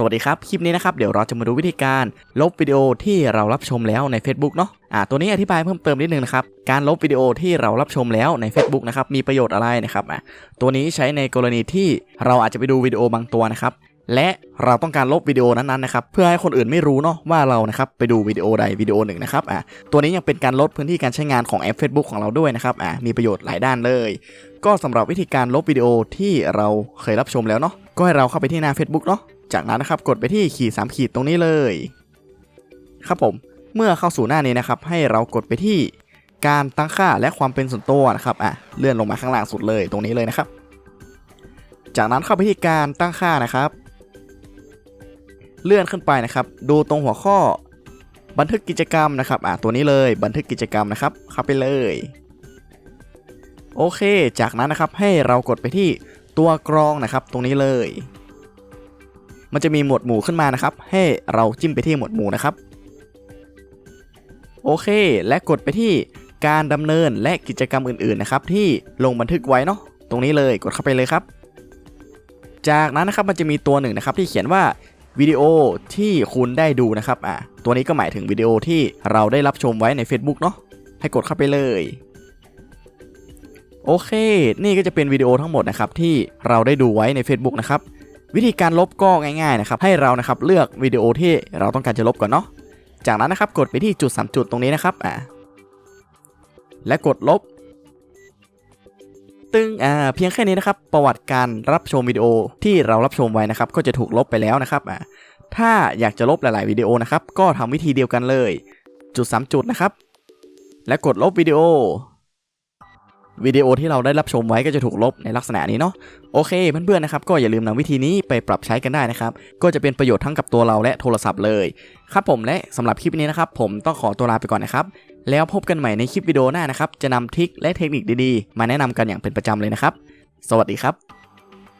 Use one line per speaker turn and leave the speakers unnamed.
สวัสดีครับ คลิปนี้นะครับ เดี๋ยวเราจะมาดูวิธีการลบวิดีโอที่เรารับชมแล้วใน Facebook เนาะอ่าตัวนี้อธิบายเพิ่มเติมนิดนึงนะครับ การลบวิดีโอที่เรารับชมแล้วใน Facebook นะครับ มีประโยชน์อะไรนะครับอะตัวนี้ใช้ในกรณีที่เราอาจจะไปดูวิดีโอบางตัวนะครับ และเราต้องการลบวิดีโอนั้นๆนะครับ เพื่อให้คนอื่นไม่รู้เนาะว่าเรานะครับไปดูวิดีโอใดวิดีโอหนึ่งนะครับอะตัวนี้ยังเป็นการลดพื้นที่การใช้งานของแอป Facebook ของเราด้วยนะครับอ่ามีประโยชน์หลายด้านเลย ก็สำหรับวิธีการลบวิดีโอที่เราเคยรับชมแล้วเนาะก็ให้เราเข้าไปที่หน้า Facebook เนาะ จากนั้นนะครับกดไปที่ขีด3ขีดตรงนี้เลย ครับผมเมื่อเข้าสู่หน้านี้นะครับ ให้เรากดไปที่การตั้งค่าและความเป็นส่วนตัวนะครับอะเลื่อนลงมาข้างล่างสุดเลยตรงนี้เลยนะครับ จากนั้นเข้าไปที่การตั้งค่านะครับ เลื่อนขึ้นไปนะครับ ดูตรงหัวข้อ บันทึกกิจกรรมนะครับอะตัวนี้เลยบันทึกกิจกรรมนะครับ เข้าไปเลย โอเค จากนั้นนะครับให้เรากดไปที่ตัวกรองนะครับ ตรงนี้เลย มันจะมีหมวดหมู่ขึ้นมานะครับ ให้เราจิ้มไปที่หมวดหมู่นะครับ โอเค และกดไปที่การดำเนินและกิจกรรมอื่นๆนะครับ ที่ลงบันทึกไว้เนาะตรงนี้เลยกดเข้าไปเลยครับ จากนั้นนะครับมันจะมีตัวหนึ่งนะครับที่เขียนว่าวิดีโอที่คุณได้ดูนะครับอะตัวนี้ก็หมายถึงวิดีโอที่เราได้รับชมไว้ใน Facebook เนาะให้กดเข้าไปเลยโอเค นี่ก็จะเป็นวิดีโอทั้งหมดนะครับที่เราได้ดูไว้ใน Facebook นะครับ วิธีการลบก็ง่ายๆนะครับให้เรานะครับเลือกวิดีโอที่เราต้องการจะลบก่อนเนาะจากนั้นนะครับกดไปที่จุด 3 จุดตรงนี้นะครับอ่าและกดลบ ตึงอ่าเพียงแค่นี้นะครับ ประวัติการรับชมวิดีโอที่เรารับชมไว้นะครับ ก็จะถูกลบไปแล้วนะครับอ่าถ้าอยากจะลบหลาย ๆ วิดีโอนะครับ ก็ทำวิธีเดียวกันเลย จุด 3 จุดนะครับ และกดลบวิดีโอ วิดีโอที่เราได้รับชมไว้ก็จะถูกลบในลักษณะนี้เนาะโอเคเพื่อนๆนะครับก็อย่าลืมนำวิธีนี้ไปปรับใช้กันได้นะครับ ก็จะเป็นประโยชน์ทั้งกับตัวเราและโทรศัพท์เลย ครับผมและสำหรับคลิปนี้นะครับผมต้องขอตัวลาไปก่อนนะครับ แล้วพบกันใหม่ในคลิปวิดีโอหน้านะครับ จะนำทริคและเทคนิคดีๆ มาแนะนำกันอย่างเป็นประจำเลยนะครับ สวัสดีครับ